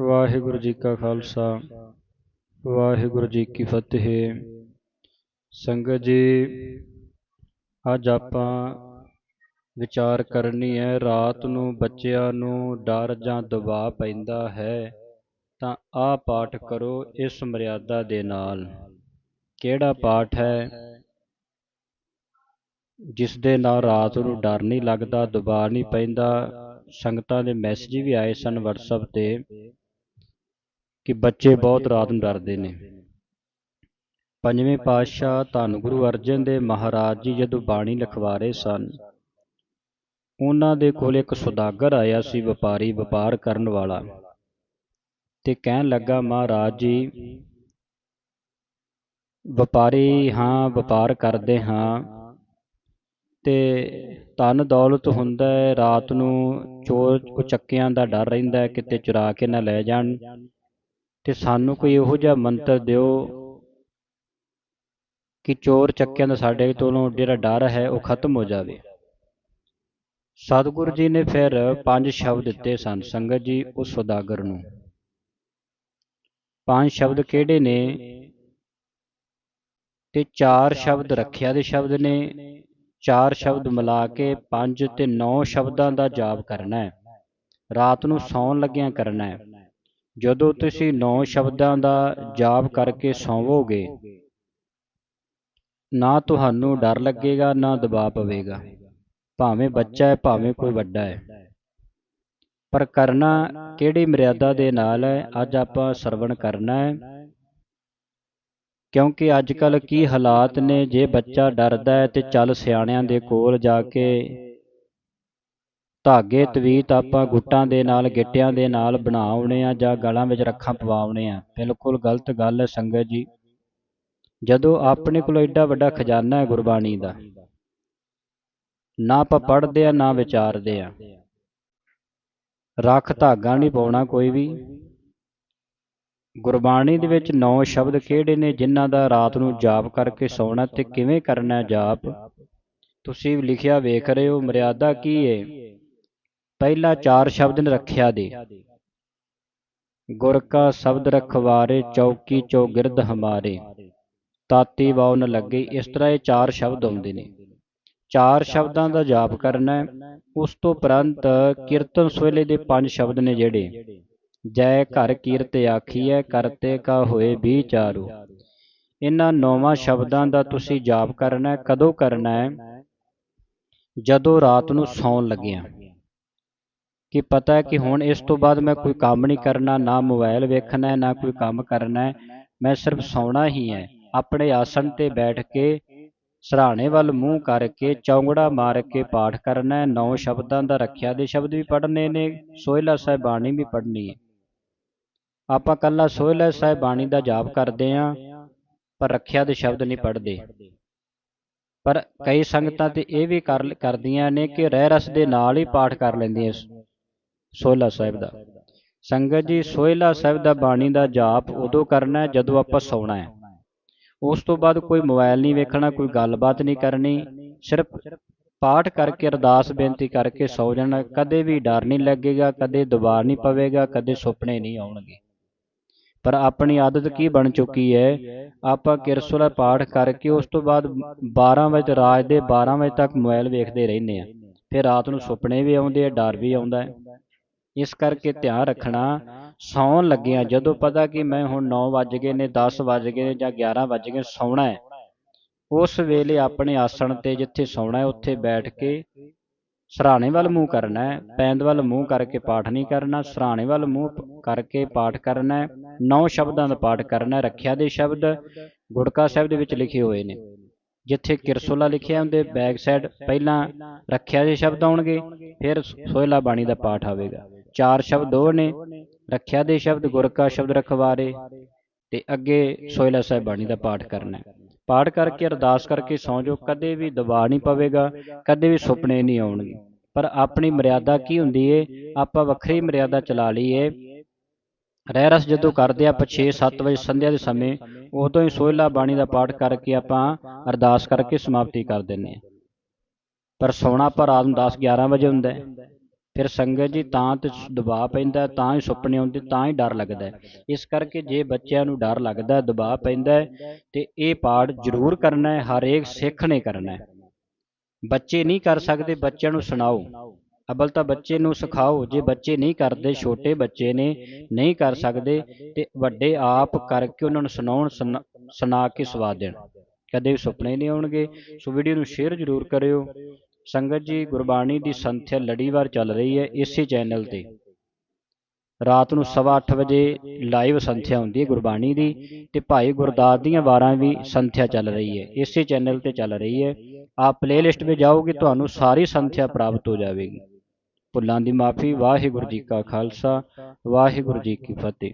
ਵਾਹਿਗੁਰੂ ਜੀ ਕਾ ਖਾਲਸਾ, ਵਾਹਿਗੁਰੂ ਜੀ ਕੀ ਫਤਿਹ। ਸੰਗਤ ਜੀ, ਅੱਜ ਆਪਾਂ ਵਿਚਾਰ ਕਰਨੀ ਹੈ, ਰਾਤ ਨੂੰ ਬੱਚਿਆਂ ਨੂੰ ਡਰ ਜਾਂ ਦਬਾਅ ਪੈਂਦਾ ਹੈ, ਤਾਂ ਆਹ ਪਾਠ ਕਰੋ ਇਸ ਮਰਿਆਦਾ ਦੇ ਨਾਲ। ਕਿਹੜਾ ਪਾਠ ਹੈ? ਜਿਸ ਦੇ ਨਾਲ ਰਾਤ ਨੂੰ ਡਰ ਨਹੀਂ ਲੱਗਦਾ, ਦਬਾਅ ਨਹੀਂ ਪੈਂਦਾ। ਸੰਗਤਾਂ ਦੇ ਮੈਸੇਜ ਵੀ ਆਏ ਸਨ WhatsApp ਤੇ। ਕਿ ਬੱਚੇ ਬਹੁਤ ਰਾਤ ਨੂੰ ਡਰਦੇ ਨੇ। ਪੰਜਵੇਂ ਪਾਤਸ਼ਾਹ ਧੰਨ ਗੁਰੂ ਅਰਜਨ ਦੇਵ ਮਹਾਰਾਜ ਜੀ ਜਦੋਂ ਬਾਣੀ ਲਿਖਵਾ ਰਹੇ ਸਨ, ਉਹਨਾਂ ਦੇ ਕੋਲ ਇੱਕ ਸੁਦਾਗਰ ਆਇਆ ਸੀ ਵਪਾਰੀ ਵਪਾਰ ਕਰਨ ਵਾਲਾ ਤੇ ਕਹਿਣ ਲੱਗਾ, ਮਹਾਰਾਜ ਜੀ, ਵਪਾਰੀ ਹਾਂ, ਵਪਾਰ ਕਰਦੇ ਹਾਂ ਤੇ ਧਨ ਦੌਲਤ ਹੁੰਦਾ ਹੈ, ਰਾਤ ਨੂੰ ਚੋਰ ਉਚੱਕਿਆਂ ਦਾ ਡਰ ਰਹਿੰਦਾ ਕਿਤੇ ਚੁਰਾ ਕੇ ਨਾ ਲੈ ਜਾਣ। ਤੇ ਸਾਨੂੰ ਕੋਈ ਇਹੋ ਜਿਹਾ ਮੰਤਰ ਦਿਓ ਕਿ ਚੋਰ ਚੱਕਿਆਂ ਦਾ ਸਾਡੇ ਤੋਂ ਜਿਹੜਾ ਡਰ ਹੈ ਉਹ ਖਤਮ ਹੋ ਜਾਵੇ। ਸਤਿਗੁਰੂ ਜੀ ਨੇ ਫਿਰ ਪੰਜ ਸ਼ਬਦ ਦਿੱਤੇ ਸਨ, ਸੰਗਤ ਜੀ, ਉਸ ਸੁਦਾਗਰ ਨੂੰ। ਪੰਜ ਸ਼ਬਦ ਕਿਹੜੇ ਨੇ? ਤੇ ਚਾਰ ਸ਼ਬਦ ਰੱਖਿਆ ਦੇ ਸ਼ਬਦ ਨੇ, ਚਾਰ ਸ਼ਬਦ ਮਿਲਾ ਕੇ ਪੰਜ ਤੇ ਨੌ ਸ਼ਬਦਾਂ ਦਾ ਜਾਪ ਕਰਨਾ ਹੈ। ਰਾਤ ਨੂੰ ਸੌਣ ਲੱਗਿਆਂ ਕਰਨਾ ਹੈ। ਜਦੋਂ ਤੁਸੀਂ ਨੌ ਸ਼ਬਦਾਂ ਦਾ ਜਾਪ ਕਰਕੇ ਸੌਵੋਗੇ, ਨਾ ਤੁਹਾਨੂੰ ਡਰ ਲੱਗੇਗਾ, ਨਾ ਦਬਾਅ ਪਵੇਗਾ। ਭਾਵੇਂ ਬੱਚਾ ਹੈ, ਭਾਵੇਂ ਕੋਈ ਵੱਡਾ ਹੈ। ਪਰ ਕਰਨਾ ਕਿਹੜੀ ਮਰਿਆਦਾ ਦੇ ਨਾਲ ਹੈ, ਅੱਜ ਆਪਾਂ ਸਰਵਣ ਕਰਨਾ ਹੈ। ਕਿਉਂਕਿ ਅੱਜ ਕੱਲ ਕੀ ਹਾਲਾਤ ਨੇ, ਜੇ ਬੱਚਾ ਡਰਦਾ ਹੈ ਤੇ ਚੱਲ ਸਿਆਣਿਆਂ ਦੇ ਕੋਲ ਜਾ ਕੇ ਧਾਗੇ ਤਵੀਤ ਆਪਾਂ ਗੁੱਟਾਂ ਦੇ ਨਾਲ ਗਿੱਟਿਆਂ ਦੇ ਨਾਲ ਬਣਾਉਣੇ ਆ ਜਾਂ ਗਲਾਂ ਵਿੱਚ ਰੱਖਾਂ ਪਵਾਉਣੇ ਆ। ਬਿਲਕੁਲ ਗਲਤ ਗੱਲ ਹੈ ਸੰਗਤ ਜੀ। ਜਦੋਂ ਆਪਣੇ ਕੋਲ ਐਡਾ ਵੱਡਾ ਖਜ਼ਾਨਾ ਹੈ ਗੁਰਬਾਣੀ ਦਾ। ਨਾ ਆਪਾਂ ਪੜ੍ਹਦੇ ਆ ਨਾ ਵਿਚਾਰਦੇ ਆ। ਰੱਖ ਧਾਗਾ ਨਹੀਂ ਪਾਉਣਾ ਕੋਈ ਵੀ। ਗੁਰਬਾਣੀ ਦੇ ਵਿੱਚ ਨੌ ਸ਼ਬਦ ਕਿਹੜੇ ਨੇ ਜਿਨ੍ਹਾਂ ਦਾ ਰਾਤ ਨੂੰ ਜਾਪ ਕਰਕੇ ਸੌਣਾ ਤੇ ਕਿਵੇਂ ਕਰਨਾ ਜਾਪ? ਤੁਸੀਂ ਲਿਖਿਆ ਵੇਖ ਰਹੇ ਹੋ ਮਰਿਆਦਾ ਕੀ ਹੈ ਪਹਿਲਾ ਚਾਰ ਸ਼ਬਦ ਰੱਖਿਆ ਦੇ। ਗੁਰ ਕਾ ਸ਼ਬਦ ਰਖਵਾਰੇ, ਚੌਕੀ ਚੋਗਿਰਦ ਹਮਾਰੇ। ਤਾਤੀ ਵਾਉ ਨ ਲੱਗੇ, ਇਸ ਤਰ੍ਹਾਂ ਇਹ ਚਾਰ ਸ਼ਬਦ ਆਉਂਦੇ ਨੇ। ਚਾਰ ਸ਼ਬਦਾਂ ਦਾ ਜਾਪ ਕਰਨਾ ਹੈ। ਉਸ ਤੋਂ ਪ੍ਰੰਤ ਕੀਰਤਨ ਸਵੇਲੇ ਦੇ ਪੰਜ ਸ਼ਬਦ ਨੇ ਜਿਹੜੇ। ਜੈ ਘਰ ਕੀਰਤ ਆਖੀਐ, ਕਰਤੇ ਕਾ ਹੋਏ ਵਿਚਾਰੂ ਇਹਨਾਂ ਨੌਵਾਂ ਸ਼ਬਦਾਂ ਦਾ ਤੁਸੀਂ ਜਾਪ ਕਰਨਾ ਹੈ। ਕਦੋਂ ਕਰਨਾ ਹੈ? ਜਦੋਂ ਰਾਤ ਨੂੰ ਸੌਣ ਲੱਗਿਆ। ਕਿ ਪਤਾ ਹੈ ਕਿ ਹੁਣ ਇਸ ਤੋਂ ਬਾਅਦ ਮੈਂ ਕੋਈ ਕੰਮ ਨਹੀਂ ਕਰਨਾ, ਨਾ ਮੋਬਾਈਲ ਵੇਖਣਾ ਹੈ, ਨਾ ਕੋਈ ਕੰਮ ਕਰਨਾ ਹੈ। ਮੈਂ ਸਿਰਫ ਸੌਣਾ ਹੀ ਹੈ। ਆਪਣੇ ਆਸਣ ਤੇ ਬੈਠ ਕੇ ਸਰਾਣੇ ਵੱਲ ਮੂੰਹ ਕਰਕੇ ਚੌਂਗੜਾ ਮਾਰ ਕੇ ਪਾਠ ਕਰਨਾ ਹੈ। ਨੌ ਸ਼ਬਦਾਂ ਦਾ ਰੱਖਿਆ ਦੇ ਸ਼ਬਦ ਵੀ ਪੜ੍ਹਨੇ ਨੇ, ਸੋਹਿਲਾ ਸਾਹਿਬ ਬਾਣੀ ਵੀ ਪੜ੍ਹਨੀ ਹੈ। ਆਪਾਂ ਕੱਲਾ ਸੋਹਿਲਾ ਸਾਹਿਬ ਬਾਣੀ ਦਾ ਜਾਪ ਕਰਦੇ ਆਂ ਪਰ ਰੱਖਿਆ ਦੇ ਸ਼ਬਦ ਨਹੀਂ ਪੜ੍ਹਦੇ। ਪਰ ਕਈ ਸੰਗਤਾਂ ਤੇ ਇਹ ਵੀ ਕਰ, ਕਰਦੀਆਂ ਨੇ ਕਿ ਰਹਿ ਰਸ ਦੇ ਨਾਲ ਹੀ ਪਾਠ ਕਰ ਲੈਂਦੀਆਂ ਸੋਹਿਲਾ ਸਾਹਿਬ ਦਾ। ਸੰਗਤ ਜੀ, ਸੋਹਿਲਾ ਸਾਹਿਬ ਦਾ ਬਾਣੀ ਦਾ ਜਾਪ ਉਦੋਂ ਕਰਨਾ ਜਦੋਂ ਆਪਾਂ ਸੌਣਾ ਹੈ। ਉਸ ਤੋਂ ਬਾਅਦ ਕੋਈ ਮੋਬਾਈਲ ਨਹੀਂ ਵੇਖਣਾ, ਕੋਈ ਗੱਲਬਾਤ ਨਹੀਂ ਕਰਨੀ, ਸਿਰਫ ਪਾਠ ਕਰਕੇ ਅਰਦਾਸ ਬੇਨਤੀ ਕਰਕੇ ਸੌ ਜਾਣਾ। ਕਦੇ ਵੀ ਡਰ ਨਹੀਂ ਲੱਗੇਗਾ, ਕਦੇ ਦੁਬਾਰ ਨਹੀਂ ਪਵੇਗਾ, ਕਦੇ ਸੁਪਨੇ ਨਹੀਂ ਆਉਣਗੇ। ਪਰ ਆਪਣੀ ਆਦਤ ਕੀ ਬਣ ਚੁੱਕੀ ਹੈ? ਆਪਾਂ ਕਿਰਸੁਲਾ ਪਾਠ ਕਰਕੇ ਉਸ ਤੋਂ ਬਾਅਦ 12 ਵਜੇ ਰਾਤ ਦੇ 12 ਵਜੇ ਤੱਕ ਮੋਬਾਈਲ ਵੇਖਦੇ ਰਹਿੰਦੇ ਆ ਫਿਰ ਰਾਤ ਨੂੰ ਸੁਪਨੇ ਵੀ ਆਉਂਦੇ ਆ, ਡਰ ਵੀ ਆਉਂਦਾ ਹੈ। ਇਸ ਕਰਕੇ ਧਿਆਨ ਰੱਖਣਾ, ਸੌਣ ਲੱਗਿਆ ਜਦੋਂ ਪਤਾ ਕਿ ਮੈਂ ਹੁਣ 9 ਵੱਜ ਗਏ ਨੇ 10 ਵੱਜ ਗਏ ਨੇ ਜਾਂ 11 ਵੱਜ ਗਏ, ਸੌਣਾ ਹੈ। ਉਸ ਵੇਲੇ ਆਪਣੇ ਆਸਣ ਤੇ ਜਿੱਥੇ ਸੌਣਾ ਹੈ, ਉੱਥੇ ਬੈਠ ਕੇ ਸਰਾਣੇ ਵੱਲ ਮੂੰਹ ਕਰਨਾ ਹੈ, ਪੈਂਦ ਵੱਲ ਮੂੰਹ ਕਰਕੇ ਪਾਠ ਨਹੀਂ ਕਰਨਾ ਸਰਾਣੇ ਵੱਲ ਮੂੰਹ ਕਰਕੇ ਪਾਠ ਕਰਨਾ ਹੈ, ਨੌ ਸ਼ਬਦਾਂ ਦਾ ਪਾਠ ਕਰਨਾ ਹੈ, ਰੱਖਿਆ ਦੇ ਸ਼ਬਦ ਗੁੜਕਾ ਸਾਹਿਬ ਦੇ ਵਿੱਚ ਲਿਖੇ ਹੋਏ ਨੇ। ਜਿੱਥੇ ਕਿਰਸੋਲਾ ਲਿਖਿਆ ਹੁੰਦੇ ਬੈਕ ਸਾਈਡ ਪਹਿਲਾਂ ਰੱਖਿਆ ਦੇ ਸ਼ਬਦ ਆਉਣਗੇ, ਫਿਰ ਸੋਹਿਲਾ ਬਾਣੀ ਦਾ ਪਾਠ ਆਵੇਗਾ। ਚਾਰ ਸ਼ਬਦ ਉਹ ਨੇ ਰੱਖਿਆ ਦੇ ਸ਼ਬਦ ਗੁਰ ਕਾ ਸ਼ਬਦ ਰਖਵਾਰੇ। ਤੇ ਅੱਗੇ ਸੋਹਿਲਾ ਸਾਹਿਬ ਬਾਣੀ ਦਾ ਪਾਠ ਕਰਨਾ ਹੈ। ਪਾਠ ਕਰਕੇ ਅਰਦਾਸ ਕਰਕੇ ਸੌਂ ਜਾਓ ਕਦੇ ਵੀ ਦਬਾਅ ਨਹੀਂ ਪਵੇਗਾ ਕਦੇ ਵੀ ਸੁਪਨੇ ਨਹੀਂ ਆਉਣਗੇ। ਪਰ ਆਪਣੀ ਮਰਿਆਦਾ ਕੀ ਹੁੰਦੀ ਏ? ਆਪਾਂ ਵੱਖਰੀ ਮਰਿਆਦਾ ਚਲਾ ਲਈਏ। ਰਹਿ ਰਸ ਜਦੋਂ ਕਰਦੇ ਆਪਾਂ 6-7 ਵਜੇ ਸੰਧਿਆ ਦੇ ਸਮੇਂ ਉਦੋਂ ਹੀ ਸੋਹਿਲਾ ਬਾਣੀ ਦਾ ਪਾਠ ਕਰਕੇ ਆਪਾਂ ਅਰਦਾਸ ਕਰਕੇ ਸਮਾਪਤੀ ਕਰ ਦਿੰਨੇ ਆ ਪਰ ਸੌਣਾ ਪਰ ਰਾਤ ਨੂੰ 10 11 ਵਜੇ ਹੁੰਦਾ ਹੈ। ਫਿਰ ਸੰਗਤ ਜੀ ਤਾਂ ਤੇ ਦਬਾਅ ਪੈਂਦਾ, ਤਾਂ ਹੀ ਸੁਪਨੇ ਆਉਂਦੇ, ਤਾਂ ਹੀ ਡਰ ਲੱਗਦਾ ਇਸ ਕਰਕੇ ਜੇ ਬੱਚਿਆਂ ਨੂੰ ਡਰ ਲੱਗਦਾ ਦਬਾਅ ਪੈਂਦਾ ਤੇ ਇਹ ਪਾਠ ਜ਼ਰੂਰ ਕਰਨਾ ਹੈ ਹਰੇਕ ਸਿੱਖ ਨੇ ਕਰਨਾ ਹੈ। ਬੱਚੇ ਨਹੀਂ ਕਰ ਸਕਦੇ, ਬੱਚਿਆਂ ਨੂੰ ਸੁਣਾਓ। ਅਬਲ ਤਾਂ ਬੱਚੇ ਨੂੰ ਸਿਖਾਓ, ਜੇ ਬੱਚੇ ਨਹੀਂ ਕਰਦੇ, ਛੋਟੇ ਬੱਚੇ ਨੇ ਨਹੀਂ ਕਰ ਸਕਦੇ, ਤੇ ਵੱਡੇ ਆਪ ਕਰਕੇ ਉਹਨਾਂ ਨੂੰ ਸੁਣਾਉਣ, ਸੁਣਾ- ਸੁਣਾ ਕੇ ਸਵਾ ਦੇਣ। ਕਦੇ ਵੀ ਸੁਪਨੇ ਨਹੀਂ ਆਉਣਗੇ। ਸੋ ਵੀਡੀਓ ਨੂੰ ਸ਼ੇਅਰ ਜ਼ਰੂਰ ਕਰਿਓ। ਸੰਗਤ ਜੀ ਗੁਰਬਾਣੀ ਦੀ ਸੰਥਿਆ ਲੜੀਵਾਰ ਚੱਲ ਰਹੀ ਹੈ ਇਸੇ ਚੈਨਲ ਤੇ। ਰਾਤ ਨੂੰ ਸਵਾ ਅੱਠ ਵਜੇ ਲਾਈਵ ਸੰਥਿਆ ਹੁੰਦੀ ਹੈ ਗੁਰਬਾਣੀ ਦੀ ਤੇ ਭਾਈ ਗੁਰਦਾਸ ਦੀਆਂ ਵਾਰਾਂ ਵੀ ਸੰਥਿਆ ਚੱਲ ਰਹੀ ਹੈ ਇਸੇ ਚੈਨਲ ਤੇ ਚੱਲ ਰਹੀ ਹੈ। ਆਪ ਪਲੇਲਿਸਟ ਵਿੱਚ ਜਾਓਗੇ ਤੁਹਾਨੂੰ ਸਾਰੀ ਸੰਥਿਆ ਪ੍ਰਾਪਤ ਹੋ ਜਾਵੇਗੀ। ਭੁੱਲਾਂ ਦੀ ਮਾਫੀ ਵਾਹਿਗੁਰੂ ਜੀ ਕਾ ਖਾਲਸਾ ਵਾਹਿਗੁਰੂ ਜੀ ਕੀ ਫਤਿਹ।